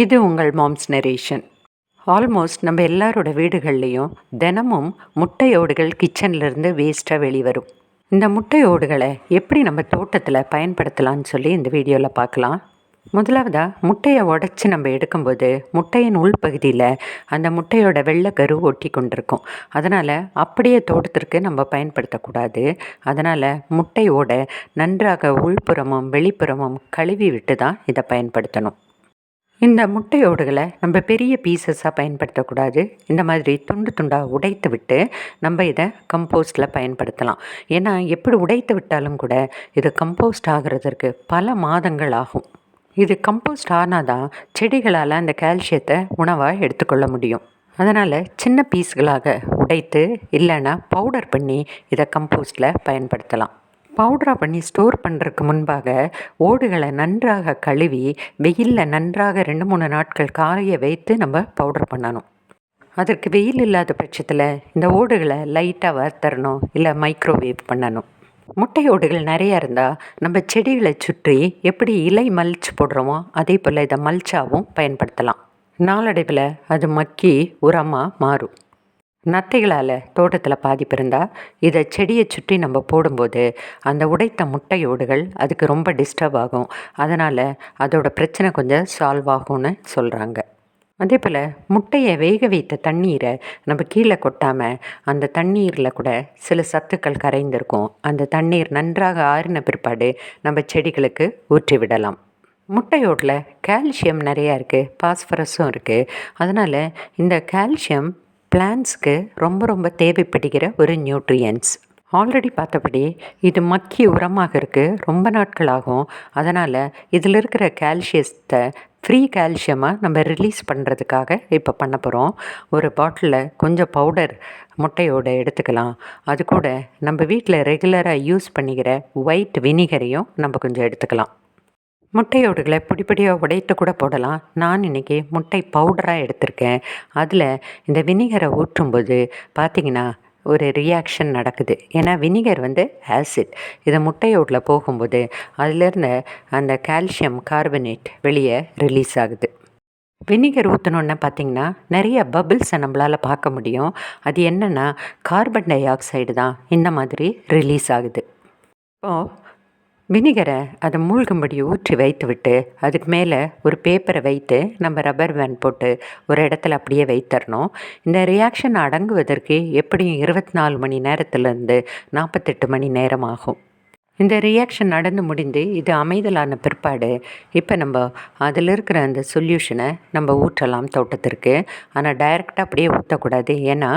இது உங்கள் moms narration almost நம்ம எல்லாரோட வீடுகள்லேயும் தினமும் முட்டையோடுகள் கிச்சன்லேருந்து வேஸ்ட்டாக வெளிவரும். இந்த முட்டையோடுகளை எப்படி நம்ம தோட்டத்தில் பயன்படுத்தலாம்னு சொல்லி இந்த வீடியோவில் பார்க்கலாம். முதலாவதாக முட்டையை உடச்சி நம்ம எடுக்கும்போது முட்டையின் உள்பகுதியில் அந்த முட்டையோட வெள்ளை கரு ஒட்டி கொண்டிருக்கும். அதனால் அப்படியே தோட்டத்திற்கு நம்ம பயன்படுத்தக்கூடாது அதனால் முட்டையோட நன்றாக உள்புறமும் வெளிப்புறமும் கழுவி விட்டு தான் இதை பயன்படுத்தணும். இந்த முட்டையோடுகளை நம்ம பெரிய பீசஸாக பயன்படுத்தக்கூடாது. இந்த மாதிரி துண்டு துண்டாக உடைத்து விட்டு நம்ம இதை கம்போஸ்டில் பயன்படுத்தலாம். ஏன்னா எப்படி உடைத்து விட்டாலும் கூட இது கம்போஸ்ட் ஆகிறதுக்கு பல மாதங்கள் ஆகும். இது கம்போஸ்ட் ஆனால் தான் செடிகளால் அந்த கால்சியத்தை உணவாக எடுத்துக்கொள்ள முடியும். அதனால் சின்ன பீஸ்களாக உடைத்து இல்லைன்னா பவுடர் பண்ணி இதை கம்போஸ்டில் பயன்படுத்தலாம். பவுடராக பண்ணி ஸ்டோர் பண்ணுறதுக்கு முன்பாக ஓடுகளை நன்றாக கழுவி வெயிலில் நன்றாக ரெண்டு மூணு நாட்கள் காய வைத்து நம்ம பவுடர் பண்ணணும். அதற்கு வெயில் இல்லாத பட்சத்தில் இந்த ஓடுகளை லைட்டாக வறுத்தரணும் இல்லை மைக்ரோவேவ் பண்ணணும். முட்டை ஓடுகள் நிறையா இருந்தால் நம்ம செடிகளை சுற்றி எப்படி இலை மல்ச் போடுறோமோ அதே போல் இதை மல்ச்சாகவும் பயன்படுத்தலாம். நாளடைவில் அது மக்கி உரமாக மாறும். நத்தைகளால் தோட்டத்தில் பாதிப்பு இருந்தால் இதை செடியை சுற்றி நம்ம போடும்போது அந்த உடைத்த முட்டையோடுகள் அதுக்கு ரொம்ப டிஸ்டர்ப் ஆகும். அதனால் அதோட பிரச்சனை கொஞ்சம் சால்வ் ஆகும்னு சொல்கிறாங்க அதே போல் முட்டையை வேக வைத்த தண்ணீரை நம்ம கீழே கொட்டாமல் அந்த தண்ணீரில் கூட சில சத்துக்கள் கரைந்திருக்கும். அந்த தண்ணீர் நன்றாக ஆறின பிற்பாடு நம்ம செடிகளுக்கு ஊற்றி விடலாம். முட்டையோட்டில் கால்சியம் நிறையா இருக்குது பாஸ்பரஸும் இருக்குது அதனால் இந்த கால்சியம் பிளான்ஸ்க்கு ரொம்ப ரொம்ப தேவைப்படுகிற ஒரு நியூட்ரியன்ஸ் ஆல்ரெடி பார்த்தபடி இது மக்கி உரமாக இருக்குது ரொம்ப நாட்கள் ஆகும் அதனால் இதில் இருக்கிற கால்சியத்தை ஃப்ரீ கால்சியமாக நம்ம ரிலீஸ் பண்ணுறதுக்காக இப்போ பண்ண போகிறோம் ஒரு பாட்டிலில் கொஞ்சம் பவுடர் முட்டையோடு எடுத்துக்கலாம். அது கூட நம்ம வீட்டில் ரெகுலராக யூஸ் பண்ணிக்கிற ஒயிட் வினிகரையும் நம்ம கொஞ்சம் எடுத்துக்கலாம். முட்டையோடுகளை பொடிப்படியாக உடைத்து கூட போடலாம். நான் இன்றைக்கி முட்டை பவுடராக எடுத்திருக்கேன். அதில் இந்த வினிகரை ஊற்றும்போது பார்த்திங்கன்னா ஒரு ரியாக்ஷன் நடக்குது. ஏன்னா வினிகர் வந்து ஆசிட் இதை முட்டையோட்டில் போகும்போது அதிலிருந்து அந்த கால்சியம் கார்பனேட் வெளியே ரிலீஸ் ஆகுது. வினிகர் ஊற்றணுன்னு பார்த்திங்கன்னா நிறைய பபிள்ஸை நம்மளால் பார்க்க முடியும். அது என்னென்னா கார்பன் டை ஆக்சைடு தான் இந்த மாதிரி ரிலீஸ் ஆகுது. இப்போது வினிகரை அதை மூழ்கும்படி ஊற்றி வைத்து விட்டு அதுக்கு மேலே ஒரு பேப்பரை வைத்து நம்ம ரப்பர் பேண்ட் போட்டு ஒரு இடத்துல அப்படியே வைத்தரணும். இந்த ரியாக்ஷன் அடங்குவதற்கு எப்படியும் இருபத்தி நாலு மணி நேரத்துலேருந்து நாற்பத்தெட்டு மணி நேரம் ஆகும். இந்த ரியாக்ஷன் நடந்து முடிந்து இது அமைதலான பிற்பாடு. இப்போ நம்ம அதில் இருக்கிற அந்த சொல்யூஷனை நம்ம ஊற்றலாம் தோட்டத்திற்கு. ஆனால் டைரெக்டாக அப்படியே ஊற்றக்கூடாது ஏன்னா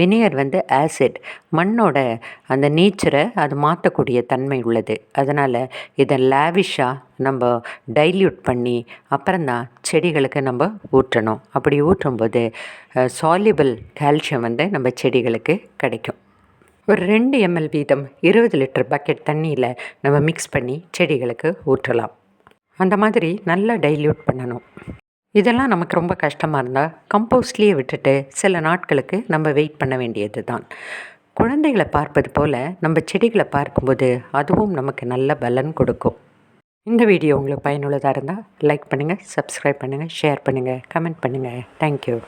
வினியர் வந்து ஆசிட் மண்ணோட அந்த நேச்சரை அது மாற்றக்கூடிய தன்மை உள்ளது. அதனால் இதை லேவிஷாக நம்ம டைல்யூட் பண்ணி அப்புறம்தான் செடிகளுக்கு நம்ம ஊற்றணும். அப்படி ஊற்றும்போது சாலிபிள் கால்சியம் வந்து நம்ம செடிகளுக்கு கிடைக்கும். ஒரு ரெண்டு எம்எல் வீதம் இருபது லிட்டர் பக்கெட் தண்ணியில் நம்ம மிக்ஸ் பண்ணி செடிகளுக்கு ஊற்றலாம். அந்த மாதிரி நல்லா டைல்யூட் பண்ணணும். இதெல்லாம் நமக்கு ரொம்ப கஷ்டமாக இருந்தால் கம்போஸ்ட்லேயே விட்டுட்டு சில நாட்களுக்கு நம்ம வெயிட் பண்ண வேண்டியது தான் குழந்தைகளை பார்ப்பது போல் நம்ம செடிகளை பார்க்கும்போது அதுவும் நமக்கு நல்ல பலன் கொடுக்கும். இந்த வீடியோ உங்களுக்கு பயனுள்ளதாக இருந்தால் லைக் பண்ணுங்கள் சப்ஸ்கிரைப் பண்ணுங்கள் ஷேர் பண்ணுங்கள் கமெண்ட் பண்ணுங்கள் தேங்க்யூ